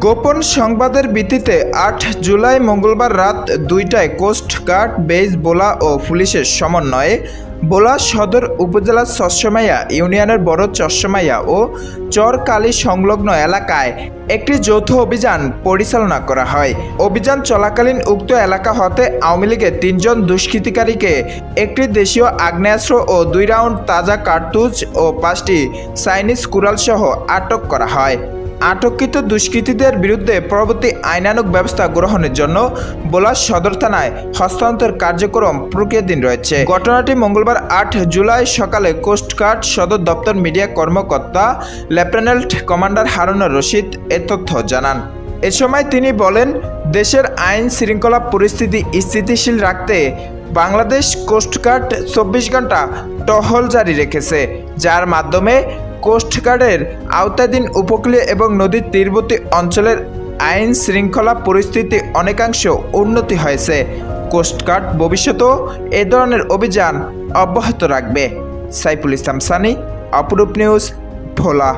গোপন সংবাদের ভিত্তিতে আট জুলাই মঙ্গলবার রাত দুইটায় কোস্ট গার্ড বেস বোলা ও পুলিশের সমন্বয়ে বোলা সদর উপজেলার চশমাইয়া ইউনিয়নের বড় চশমাইয়া ও চরকালী সংলগ্ন এলাকায় একটি যৌথ অভিযান পরিচালনা করা হয়। অভিযান চলাকালীন উক্ত এলাকা হতে আওয়ামী লীগের তিনজন দুষ্কৃতিকারীকে একটি দেশীয় আগ্নেয়াস্ত্র ও দুই রাউন্ড তাজা কার্তুজ ও পাঁচটি চাইনিজ কুড়ালসহ আটক করা হয়। আটককৃত দুষ্কৃতীদের বিরুদ্ধে পরবর্তী আইনানুক ব্যবস্থা গ্রহণের জন্য বোলার সদর থানায় হস্তান্তর কার্যক্রম প্রক্রিয়াধীন রয়েছে। ঘটনাটি মঙ্গলবার আট জুলাই সকালে কোস্টগার্ড সদর দপ্তর মিডিয়া কর্মকর্তা লেফটেন্যান্ট কমান্ডার হারুনুর রশিদ এ তথ্য জানান। এ সময় তিনি বলেন, দেশের আইন শৃঙ্খলা পরিস্থিতি স্থিতিশীল রাখতে বাংলাদেশ কোস্টগার্ড চব্বিশ ঘণ্টা টহল জারি রেখেছে, যার মাধ্যমে কোস্টগার্ডের আওতাধীন উপকূলীয় এবং নদীর তীরবর্তী অঞ্চলের আইন শৃঙ্খলা পরিস্থিতি অনেকাংশ উন্নতি হয়েছে। কোস্টগার্ড ভবিষ্যতেও এ ধরনের অভিযান অব্যাহত রাখবে। সাইফুল ইসলাম সানি, অপরূপ নিউজ, ভোলা।